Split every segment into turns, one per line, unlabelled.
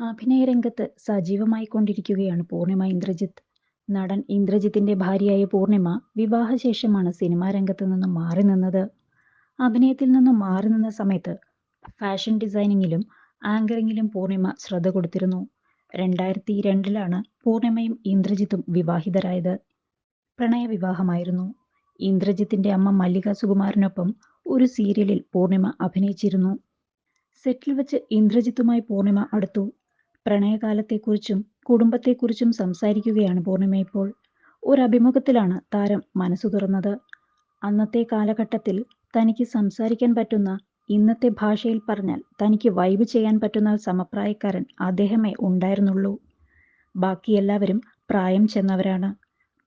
അഭിനയരംഗത്ത് സജീവമായി കൊണ്ടിരിക്കുകയാണ് പൂർണിമ ഇന്ദ്രജിത്ത്. നടൻ ഇന്ദ്രജിത്തിന്റെ ഭാര്യയായ പൂർണിമ വിവാഹശേഷമാണ് സിനിമാ രംഗത്ത് നിന്ന് മാറി നിന്നത്. അഭിനയത്തിൽ നിന്നും മാറി നിന്ന സമയത്ത് ഫാഷൻ ഡിസൈനിങ്ങിലും ആങ്കറിങ്ങിലും പൂർണിമ ശ്രദ്ധ കൊടുത്തിരുന്നു. രണ്ടായിരത്തി രണ്ടിലാണ് പൂർണിമയും ഇന്ദ്രജിത്തും വിവാഹിതരായത്. പ്രണയ വിവാഹമായിരുന്നു ഇന്ദ്രജിത്തിന്റെ അമ്മ മല്ലിക സുകുമാരനൊപ്പം ഒരു സീരിയലിൽ പൂർണിമ അഭിനയിച്ചിരുന്നു. സെറ്റിൽ വെച്ച് ഇന്ദ്രജിത്തുമായി പൂർണിമ അടുത്തു. പ്രണയകാലത്തെക്കുറിച്ചും കുടുംബത്തെക്കുറിച്ചും സംസാരിക്കുകയാണ് പൂർണിമ ഇപ്പോൾ. ഒരു അഭിമുഖത്തിലാണ് താരം മനസ്സു തുറന്നത്. അന്നത്തെ കാലഘട്ടത്തിൽ തനിക്ക് സംസാരിക്കാൻ പറ്റുന്ന, ഇന്നത്തെ ഭാഷയിൽ പറഞ്ഞാൽ തനിക്ക് വൈബ് ചെയ്യാൻ പറ്റുന്ന സമപ്രായക്കാരൻ അദ്ദേഹമേ ഉണ്ടായിരുന്നുള്ളൂ. ബാക്കി എല്ലാവരും പ്രായം ചെന്നവരാണ്.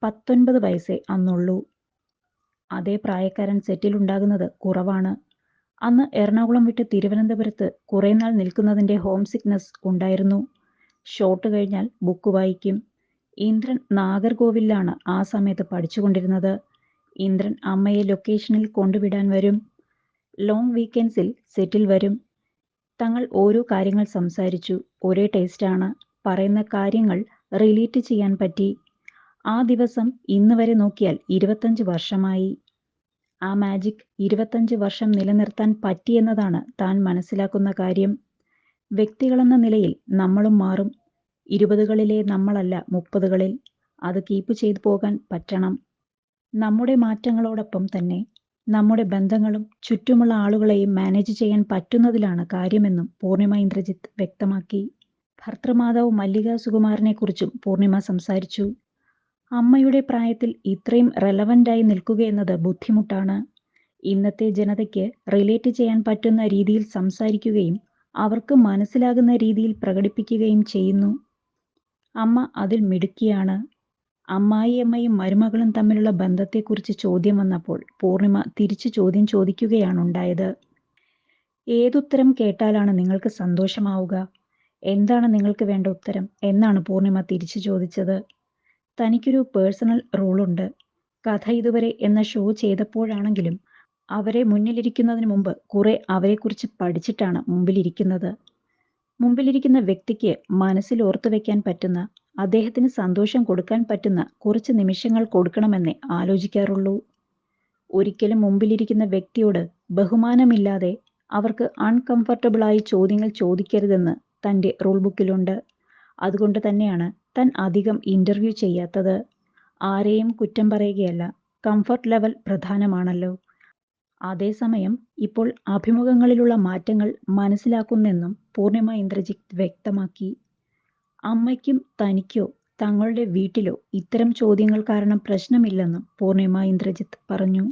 പത്തൊൻപത് വയസ്സേ അന്നുള്ളൂ. അതേ പ്രായക്കാരൻ സെറ്റിലുണ്ടാകുന്നത് കുറവാണ്. അന്ന് എറണാകുളം വിട്ട് തിരുവനന്തപുരത്ത് കുറേനാൾ നിൽക്കുന്നതിന്റെ ഹോം സിക്നസ് ഉണ്ടായിരുന്നു. ഷോട്ട് കഴിഞ്ഞാൽ ബുക്ക് വായിക്കും. ഇന്ദ്രൻ നാഗർകോവിലാണ് ആ സമയത്ത് പഠിച്ചുകൊണ്ടിരുന്നത്. ഇന്ദ്രൻ അമ്മയെ ലൊക്കേഷനിൽ കൊണ്ടുവിടാൻ വരും. ലോങ് വീക്കെൻഡ്സിൽ സെറ്റിൽ വരും. തങ്ങൾ ഓരോ കാര്യങ്ങൾ സംസാരിച്ചു. ഒരേ ടേസ്റ്റാണ്. പറയുന്ന കാര്യങ്ങൾ റിലേറ്റ് ചെയ്യാൻ പറ്റി. ആ ദിവസം ഇന്ന് വരെ നോക്കിയാൽ ഇരുപത്തഞ്ച് വർഷമായി. ആ മാജിക് ഇരുപത്തഞ്ച് വർഷം നിലനിർത്താൻ പറ്റിയെന്നതാണ് താൻ മനസ്സിലാക്കുന്ന കാര്യം. വ്യക്തികളെന്ന നിലയിൽ നമ്മളും മാറും. ഇരുപതുകളിലെ നമ്മളല്ല മുപ്പതുകളിൽ. അത് കീപ്പ് ചെയ്തു പോകാൻ പറ്റണം. നമ്മുടെ മാറ്റങ്ങളോടൊപ്പം തന്നെ നമ്മുടെ ബന്ധങ്ങളും ചുറ്റുമുള്ള ആളുകളെയും മാനേജ് ചെയ്യാൻ പറ്റുന്നതിലാണ് കാര്യമെന്നും പൂർണിമ ഇന്ദ്രജിത്ത് വ്യക്തമാക്കി. ഭർത്തൃമാതാവ് മല്ലിക സുകുമാരനെക്കുറിച്ചും പൂർണിമ സംസാരിച്ചു. അമ്മയുടെ പ്രായത്തിൽ ഇത്രയും റെലവന്റായി നിൽക്കുക എന്നത് ബുദ്ധിമുട്ടാണ്. ഇന്നത്തെ ജനതയ്ക്ക് റിലേറ്റ് ചെയ്യാൻ പറ്റുന്ന രീതിയിൽ സംസാരിക്കുകയും അവർക്ക് മനസ്സിലാകുന്ന രീതിയിൽ പ്രകടിപ്പിക്കുകയും ചെയ്യുന്നു. അമ്മ അതിൽ മിടുക്കിയാണ്. അമ്മായിയമ്മയും മരുമകളും തമ്മിലുള്ള ബന്ധത്തെക്കുറിച്ച് ചോദ്യം വന്നപ്പോൾ പൂർണിമ തിരിച്ചു ചോദ്യം ചോദിക്കുകയാണുണ്ടായത്. ഏതുത്തരം കേട്ടാലാണ് നിങ്ങൾക്ക് സന്തോഷമാവുക? എന്താണ് നിങ്ങൾക്ക് വേണ്ട ഉത്തരം എന്നാണ് പൂർണിമ തിരിച്ചു ചോദിച്ചത്. തനിക്കൊരു പേഴ്സണൽ റൂളുണ്ട്. കഥ ഇതുവരെ എന്ന ഷോ ചെയ്തപ്പോഴാണെങ്കിലും അവരെ മുന്നിലിരിക്കുന്നതിന് മുമ്പ് കുറെ അവരെക്കുറിച്ച് പഠിച്ചിട്ടാണ് മുമ്പിലിരിക്കുന്നത്. മുമ്പിലിരിക്കുന്ന വ്യക്തിക്ക് മനസ്സിൽ ഓർത്തു വെക്കാൻ പറ്റുന്ന, അദ്ദേഹത്തിന് സന്തോഷം കൊടുക്കാൻ പറ്റുന്ന കുറച്ച് നിമിഷങ്ങൾ കൊടുക്കണമെന്നേ ആലോചിക്കാറുള്ളൂ. ഒരിക്കലും മുമ്പിലിരിക്കുന്ന വ്യക്തിയോട് ബഹുമാനമില്ലാതെ അവർക്ക് അൺകംഫർട്ടബിളായി ചോദ്യങ്ങൾ ചോദിക്കരുതെന്ന് തന്റെ റൂൾ ബുക്കിലുണ്ട്. അതുകൊണ്ട് തന്നെയാണ് താൻ അധികം ഇന്റർവ്യൂ ചെയ്യാത്തത്. ആരെയും കുറ്റം പറയുകയല്ല. കംഫർട്ട് ലെവൽ പ്രധാനമാണല്ലോ. അതേസമയം ഇപ്പോൾ അഭിമുഖങ്ങളിലുള്ള മാറ്റങ്ങൾ മനസ്സിലാക്കുന്നെന്നും പൂർണിമ ഇന്ദ്രജിത്ത് വ്യക്തമാക്കി. അമ്മയ്ക്കും തനിക്കോ തങ്ങളുടെ വീട്ടിലോ ഇത്തരം ചോദ്യങ്ങൾ കാരണം പ്രശ്നമില്ലെന്നും പൂർണിമ ഇന്ദ്രജിത്ത് പറഞ്ഞു.